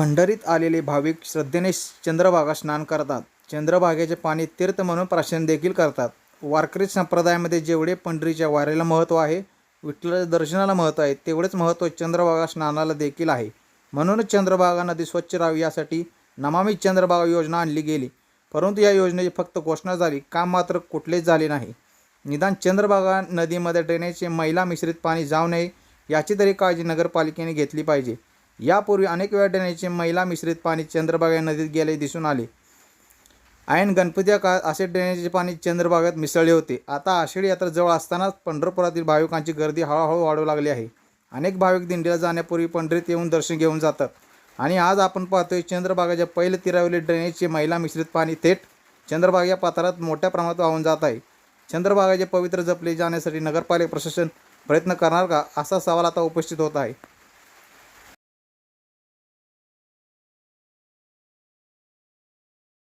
पंढरीत आलेले भाविक श्रद्धेने चंद्रभागा स्नान करतात. चंद्रभागेचे पाणी तीर्थ म्हणून प्राशन देखील करतात. वारकरी संप्रदायामध्ये जेवढे पंढरीच्या वारीला महत्त्व आहे विठ्ठलाच्या दर्शनाला महत्त्व आहे तेवढेच महत्त्व चंद्रभागा स्नानाला देखील आहे. म्हणूनच चंद्रभागा नदी स्वच्छ राहावी यासाठी नमामी चंद्रभागा योजना आणली गेली. परंतु या योजनेची फक्त घोषणा झाली काम मात्र कुठलेच झाले नाही. निदान चंद्रभागा नदीमध्ये ड्रेनेजचे मैला मिश्रित पाणी जाऊ नये याची तरी काळजी नगरपालिकेने घेतली पाहिजे. यापूर्वी अनेक वेळा ड्रेनेजचे मैला मिश्रित पाणी चंद्रभागा नदीत गेले दिसून आले. ऐन गणपती काळात असे ड्रेनेजचे पाणी चंद्रभागात मिसळले होते. आता आषाढी यात्रा जवळ असतानाच पंढरपुरातील भाविकांची गर्दी हळूहळू वाढू लागली आहे. अनेक भाविक दिंडीला जाण्यापूर्वी पंढरीत येऊन दर्शन घेऊन जातात. आणि आज आपण पाहतोय चंद्रभागाच्या पहिले तिरावले ड्रेनेजचे मैला मिश्रित पाणी थेट चंद्रभागा या पात्रात मोठ्या प्रमाणात वाहून जात आहे. चंद्रभागाचे पवित्र जपले जाण्यासाठी नगरपालिका प्रशासन प्रयत्न करणार का असा सवाल आता उपस्थित होत आहे.